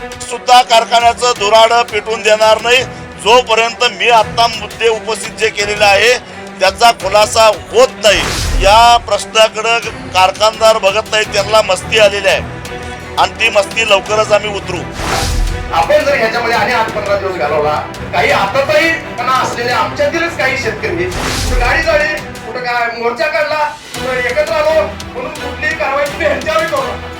सुद्धा कारखान्याचं दुराडं पेटून देणार नाही. जोपर्यंत मी आता मुद्दे उपस्थित जे केलेले आहे त्याचा खुलासा होत नाही. या प्रश्नाकडं कारखानदार बघत नाही त्यांना मस्ती आलेली आहे. आणि ती मस्ती लवकरच आम्ही उतरू. आपण जर ह्याच्यामध्ये आणि आठ पंधरा दिवस घालवला काही आतातही पणा असलेले आमच्यातीलच काही शेतकरी गाडी जाळी कुठं काय मोर्चा काढला कुठं एकत्र आलो म्हणून कुठलीही कारवाई तुम्ही ह्यांच्यावर करू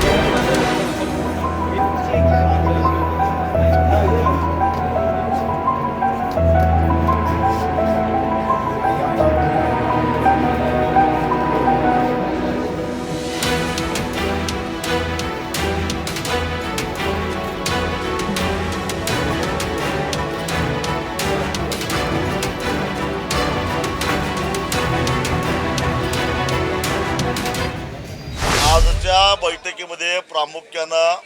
प्रामुख्यानं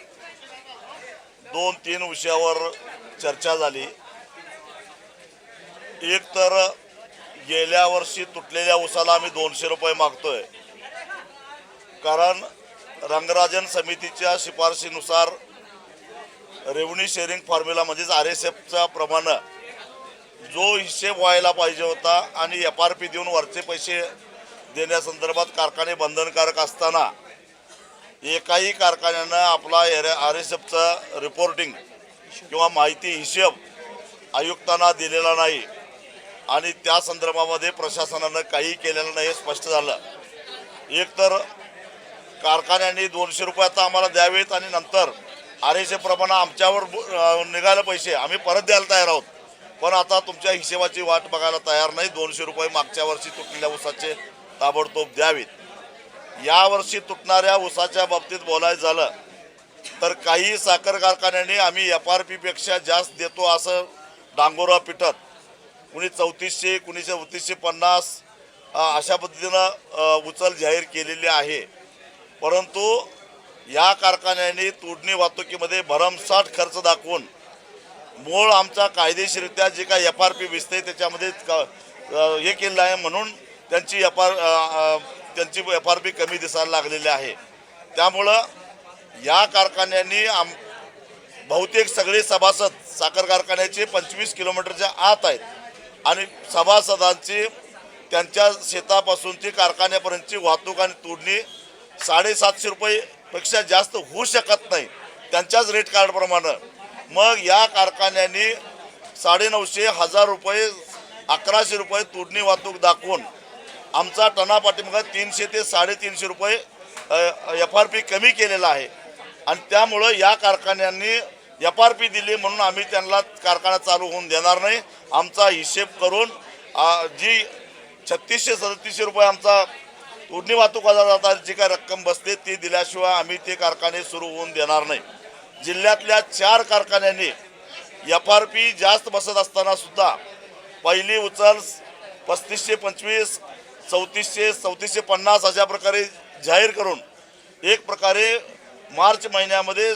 दोन तीन विषयावर चर्चा झाली. एक तर गेल्या वर्षी तुटलेल्या उसाला आम्ही दोनशे रुपये मागतोय. कारण रंगराजन समितीच्या शिफारशीनुसार रेव्हन्यू शेअरिंग फॉर्म्युला म्हणजेच आर एस एफच्या प्रमाणे जो हिशेब व्हायला पाहिजे होता आणि एफ आर पी देऊन वरचे पैसे देण्यासंदर्भात कारखाने बंधनकारक असताना एकाही कारखान्यानं आपला एर आर एस एफचं रिपोर्टिंग किंवा माहिती हिशेब आयुक्तांना दिलेला नाही. आणि त्या संदर्भामध्ये प्रशासनानं काही केलेलं नाही हे स्पष्ट झालं. एकतर कारखान्यांनी दोनशे रुपये आता आम्हाला द्यावेत आणि नंतर आर एस एफप्रमाणे आमच्यावर निघाले पैसे. आम्ही परत द्यायला तयार आहोत. पण आता तुमच्या हिशेबाची वाट बघायला तयार नाही. दोनशे रुपये मागच्या वर्षी तुटलेल्या ऊसाचे ताबडतोब द्यावेत. यावर्षी तुटणाऱ्या ऊसाच्या बाबतीत बोलायचं झालं तर काही साखर कारखान्यांनी आम्ही एफ आर पीपेक्षा जास्त देतो असं डांगोरा पिटत कुणी चौतीसशे कुणी चौतीसशे पन्नास अशा पद्धतीनं उचल जाहीर केलेली आहे. परंतु या कारखान्यांनी तोडणी वाहतुकीमध्ये भरमसाठ खर्च दाखवून मूळ आमचा कायदेशीररित्या जे काय एफ आर पी विसते त्याच्यामध्ये क- हे केलेलं आहे म्हणून त्यांची एफ आर त्यांची एफ आर पी कमी दिसायला लागलेली आहे. त्यामुळं या कारखान्यांनी आम बहुतेक सगळे सभासद साखर कारखान्याचे पंचवीस किलोमीटरच्या आत आहेत. आणि सभासदांची त्यांच्या शेतापासूनची कारखान्यापर्यंतची वाहतूक आणि तोडणी साडेसातशे रुपयेपेक्षा जास्त होऊ शकत नाही. त्यांच्याच रेट कार्डप्रमाणे मग या कारखान्यांनी साडेनऊशे हजार रुपये अकराशे रुपये तोडणी वाहतूक दाखवून आमचा टना पाठीमागं तीनशे ते साडेतीनशे रुपये एफ आर पी कमी केलेला आहे. आणि त्यामुळं या कारखान्यांनी एफ आर पी दिली म्हणून आम्ही त्यांना कारखाना चालू होऊन देणार नाही. आमचा हिशेब करून जी छत्तीसशे सदतीसशे रुपये आमचा तोडणी वाहतुकाला जातात जी काय रक्कम बसते ती दिल्याशिवाय आम्ही ते कारखाने सुरू होऊन देणार नाही. जिल्ह्यातल्या चार कारखान्यांनी एफ आर पी जास्त बसत असताना सुद्धा पहिली उचल पस्तीसशे पंचवीस चौतीसशे चौतीसशे पन्नास अशा प्रकारे जाहीर करून एक प्रकारे मार्च महिन्यामध्ये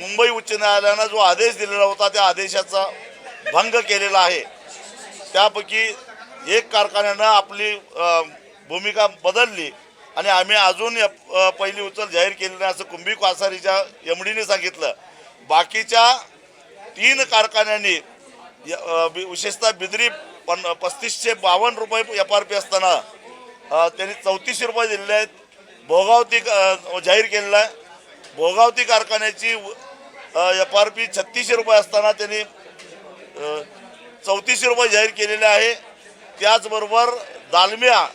मुंबई उच्च न्यायालयानं जो आदेश दिलेला होता त्या आदेशाचा भंग केलेला आहे. त्यापैकी एक कारखान्यानं आपली भूमिका बदलली आणि आम्ही अजून पहिली उचल जाहीर केली नाही असं कुंभी कासारीच्या एमडीने सांगितलं. बाकीच्या तीन कारखान्यांनी य- विशेषतः बिद्री पण पस्तीसशे बावन्न रुपये एफ आर पी असताना त्यांनी चौतीसशे रुपये दिलेले आहेत. भोगावती जाहीर केलेला आहे. भोगावती कारखान्याची एफ आर पी छत्तीसशे रुपये असताना त्यांनी चौतीसशे रुपये जाहीर केलेले आहे. त्याचबरोबर दालम्या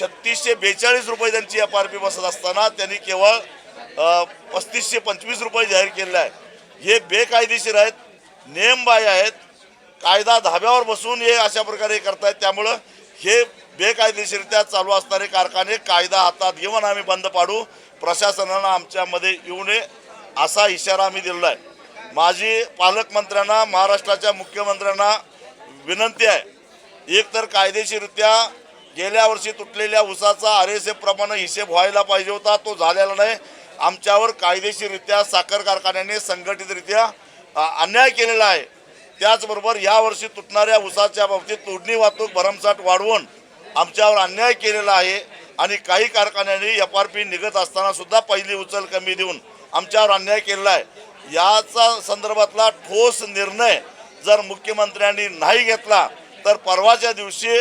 छत्तीसशे बेचाळीस रुपये त्यांची एफ आर पी बसत असताना त्यांनी केवळ पस्तीसशे पंचवीस रुपये जाहीर केलेले आहे. हे बेकायदेशीर आहेत नियमबाह्य आहेत. कायदा धाब्यावर बसून हे अशा प्रकारे करतायत. त्यामुळं हे बेकायदेशीरित्या चालू असणारे कारखाने कायदा हातात घेऊन आम्ही बंद पाडू. प्रशासनानं आमच्यामध्ये येऊ नये असा इशारा आम्ही दिलेला आहे. माझी पालकमंत्र्यांना महाराष्ट्राच्या मुख्यमंत्र्यांना विनंती आहे. एक तर कायदेशीररित्या गेल्या वर्षी तुटलेल्या उसाचा आर एस एफप्रमाणे हिशेब व्हायला पाहिजे होता. तो झालेला नाही. आमच्यावर कायदेशीररित्या साखर कारखान्याने संघटितरित्या अन्याय केलेला आहे. त्याचबरोबर यावर्षी तुटणाऱ्या उसाच्या बाबतीत तोडणी वाहतूक भरमसाठ वाढवून आमच्यावर अन्याय केलेला आहे आणि काही कारखान्यांनी एफ आर पी निघत असताना सुद्धा पहिली उचल कमी देऊन आमच्यावर अन्याय केलेला आहे. याचा संदर्भातला ठोस निर्णय जर मुख्यमंत्र्यांनी नाही घेतला तर परवाच्या दिवशी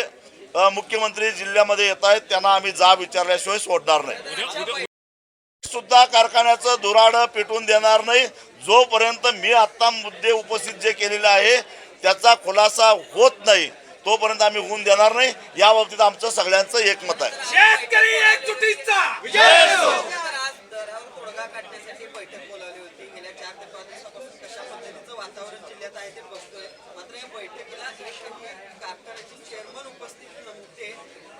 मुख्यमंत्री जिल्ह्यामध्ये येत आहेत त्यांना आम्ही जाब विचारल्याशिवाय सोडणार नाही. सुद्धा कारखान्याचं दुराडं पेटून देणार नाही. जोपर्यंत मी आता मुद्दे उपस्थित जे केलेले आहे त्याचा खुलासा होत नाही तोपर्यंत आम्ही होऊन देणार नाही. या बाबतीत आमचं सगळ्यांचं एकमत आहे. शेतकरी एकजुटीचा! आज दरावर तोडगा काढण्यासाठी बैठक बोलावली होती. गेल्या चार ते पाच दिवसापासून कशा पद्धतीचं वातावरण जिल्ह्यात आहे ते बघतोय. मात्र या बैठकीला कारखान्याचे चेअरमन उपस्थित नव्हते.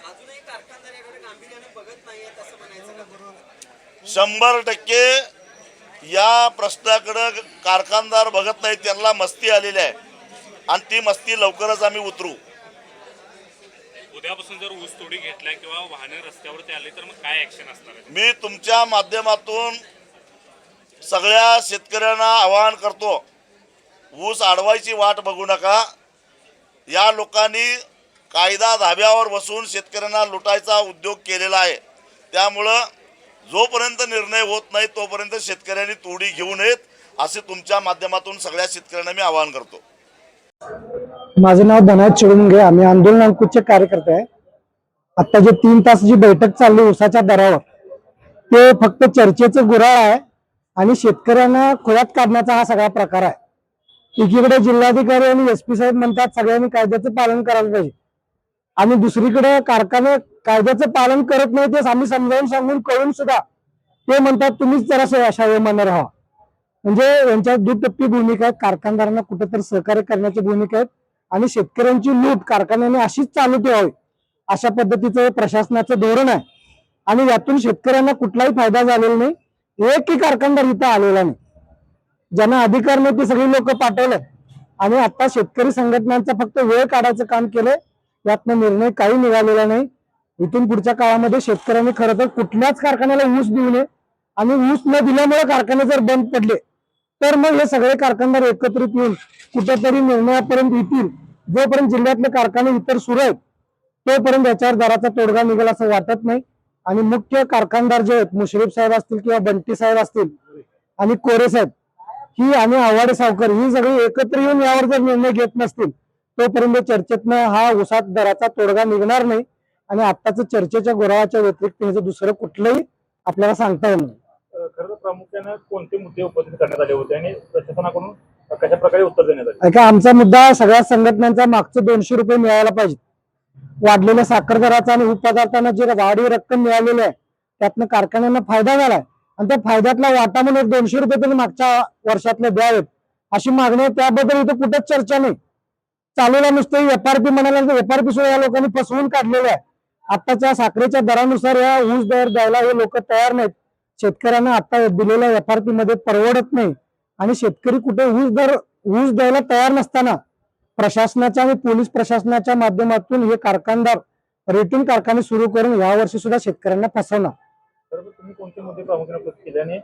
अजूनही याकडे गांभीर्याने बघत नाहीयेत असं म्हणायचं का शंभर टक्के या प्रश्नाकडं कारखानदार बघत नाही त्यांना मस्ती आलेली आहे. आणि ती मस्ती लवकरच आम्ही उतरू. उद्यापासून जर ऊस तोडी घेतल्या किंवा वाहने रस्त्यावरती आले तर मग काय ऍक्शन असणार आहे? मी तुमच्या माध्यमातून सगळ्या शेतकऱ्यांना आवाहन करतो ऊस अडवायची वाट बघू नका. या लोकांनी कायदा धाब्यावर बसून शेतकऱ्यांना लुटायचा उद्योग केलेला आहे. त्यामुळं जोपर्यंत निर्णय होत नाही तोपर्यंत शेतकऱ्यांनी तोडी घेऊ नयेत असे तुमच्या माध्यमातून सगळ्या शेतकऱ्यांना मी आवाहन करतो. माझं नाव धनाज चिडुंगे आम्ही आंदोलन अंकुशचे कार्यकर्ते आहे. आता जे तीन तास जी बैठक चालली उसाच्या दरावर ते फक्त चर्चेचं गुराळ आहे आणि शेतकऱ्यांना खोळ्यात काढण्याचा हा सगळा प्रकार आहे. एकीकडे जिल्हाधिकारी आणि एस पी साहेब म्हणतात सगळ्यांनी कायद्याचं पालन करायला पाहिजे. आणि दुसरीकडे कारखाने कायद्याचं पालन करत नाही ते आम्ही समजावून सांगून कळून सुद्धा ते म्हणतात तुम्हीच जरा अशा वेमानं राहा. म्हणजे यांच्या दुटप्पी भूमिका आहेत कारखानदारांना कुठेतरी सहकार्य करण्याची भूमिका आहेत आणि शेतकऱ्यांची लूट कारखान्याने अशीच चालू ठेवावी अशा पद्धतीचं हे प्रशासनाचं धोरण आहे. आणि यातून शेतकऱ्यांना कुठलाही फायदा झालेला नाही एकही कारखानदार इथं आलेला नाही. ज्यांना अधिकार नाही ते सगळी लोक पाठवले आणि आता शेतकरी संघटनांचा फक्त वेळ काढायचं काम केलंय यातनं निर्णय काही निघालेला नाही. इथून पुढच्या काळामध्ये शेतकऱ्यांनी खरं तर कुठल्याच कारखान्याला ऊस देऊ नये आणि ऊस न दिल्यामुळे कारखाने जर बंद पडले तर मग हे सगळे कारखानदार एकत्रित येऊन कुठेतरी निर्णयापर्यंत येतील. जोपर्यंत जिल्ह्यातले कारखाने इतर सुरू आहेत तोपर्यंत याच्यावर दराचा तोडगा निघेल असं वाटत नाही. आणि मुख्य कारखानदार जे आहेत मुश्रीफ साहेब असतील किंवा बंटी साहेब असतील आणि कोरे साहेब ही आणि आव्हाडे सावकर ही सगळी एकत्र येऊन यावर जर निर्णय घेत नसतील तोपर्यंत चर्चेतनं हा उसात दराचा तोडगा निघणार नाही. आणि आत्ताच चर्चेच्या गुरावाच्या व्यतिरिक्त ह्याचं दुसरं कुठलंही आपल्याला सांगता येईल खरं तर प्रामुख्यानं कोणते मुद्दे उपस्थित करण्यात आले होते आणि प्रशासनाकडून कशा प्रकारे उत्तर देण्यात आले? ऐका आमचा मुद्दा सगळ्या संघटनांचा मागचे दोनशे रुपये मिळायला पाहिजे. वाढलेल्या साखर दराचा आणि उत्पादकांना जे वाढीव रक्कम मिळालेली आहे त्यातनं कारखान्यांना फायदा झालाय. आणि त्या फायद्यातला वाटा म्हणून एक दोनशे रुपये त्यांनी मागच्या वर्षातले द्यावेत. अशी मागणी आहे त्याबद्दल इथं कुठंच चर्चा नाही. चालूला नुसते एफआरपी म्हणाला एफआरपी सुद्धा या लोकांनी फसवून काढलेलं आहे आताच्या साखरेच्या दरानुसार या ऊस दर द्यायला हे लोक तयार नाहीत. शेतकऱ्यांना आता दिलेल्या एफआरपी मध्ये परवडत नाही. आणि शेतकरी कुठे ऊस दर ऊस द्यायला तयार नसताना प्रशासनाच्या आणि पोलीस प्रशासनाच्या माध्यमातून हे कारखानदार रेटिंग कारखाने सुरू करून यावर्षी सुद्धा शेतकऱ्यांना फसवणार. तुम्ही कोणते मुद्दे प्रामुख्याने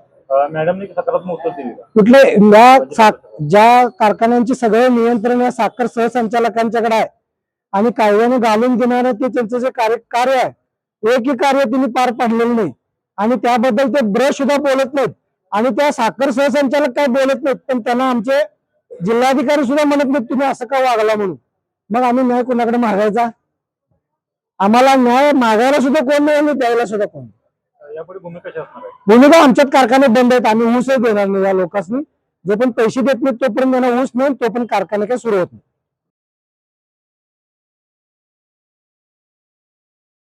मॅडमने सकारात्मक उत्तर कुठले या सा- ज्या कारखान्यांची सगळे नियंत्रण या साखर सहसंचालकांच्याकडे आहे आणि कायद्याने घालून देणारं ते त्यांचं जे कार्य कार्य आहे एकही कार्य त्यांनी पार पाडलेलं नाही. आणि त्याबद्दल ते ब्रश सुद्धा बोलत नाहीत. आणि त्या साखर सहसंचालक काय बोलत नाहीत पण त्यांना आमचे जिल्हाधिकारी सुद्धा म्हणत नाहीत तुम्ही असं का वागला म्हणून? मग आम्ही न्याय कोणाकडे मागायचा? आम्हाला न्याय मागायला सुद्धा कोण नाही आणि द्यायला सुद्धा कोण? भूमिका आमच्यात कारखाने बंद आहेत आम्ही ऊसच देणार नाही या लोकांनी जो पण पैसे देत नाहीत तोपर्यंत त्यांना ऊस नाही तोपर्यंत कारखाने काही सुरू होत नाही.